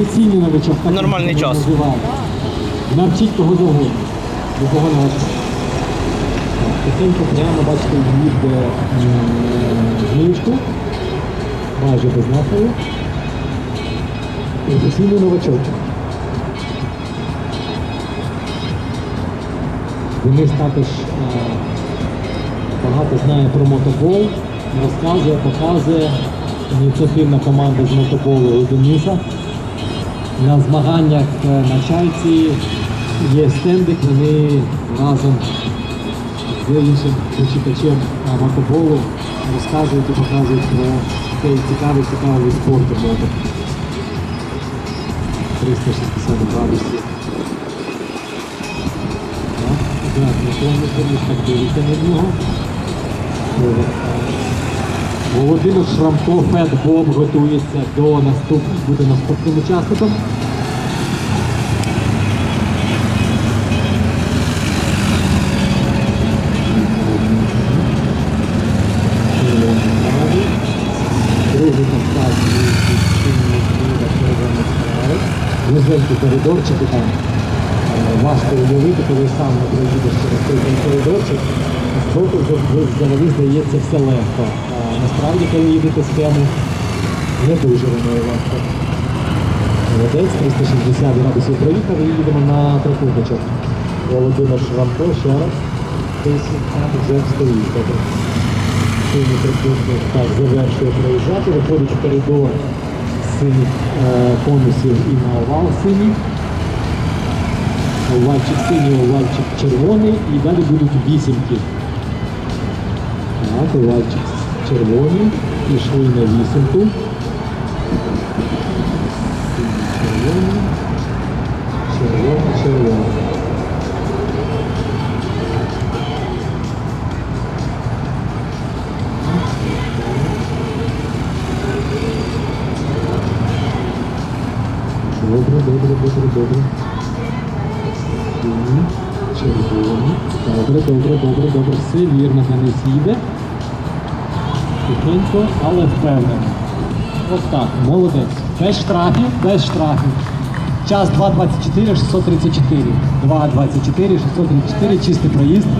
Офіційний новичок. так Нормальний його час. називають. Навчіть кого завгодно. Любого навчити. Тихенько прямо, бачите, їде зміючку. Майже без напою. Професійний новачок. Денис також е, багато знає про мотобол, розказує, показує. Ініціативна команда з мотоболу у Дениса. На змаганнях е, на чайці є стендик, вони разом з іншим почитачем е, мотоболу розказують і показують про цей цікавий цікавий спорту мото. 360 градусів. Так, наклонний так дивіться на нього. Добре. Володимир Шрамко, Фед Боб готується до наступного, буде наступним учасником. Другий контакт Вузенькі коридорчики там. Е, Важко уявити, коли сам не проїдеш через той коридорчик. Вже взагалі здається все легко. Насправді, коли їдете схему, не дуже воно і легко. Молодець, 360 градусів проїхав і їдемо на трикутничок. Володимир Шрамко ще раз. Вже стоїть. Добре. Синій трикутник так завершує проїжджати, виходить в коридор синіх е, конусів і на овал синій. Овальчик синій, овальчик червоний і далі будуть вісімки. Так, овальчик червоний. Пішли на вісімку. Червоний, червоний, червоний. Добре, добре, добре, добре. Червоні. Добре, добре, добре, добре. Все вірно, Денис їде. Тихенько, але впевнено. Ось так, молодець. Без штрафів, без штрафів. Час 2.24, 634. 2.24, 634, чистий проїзд.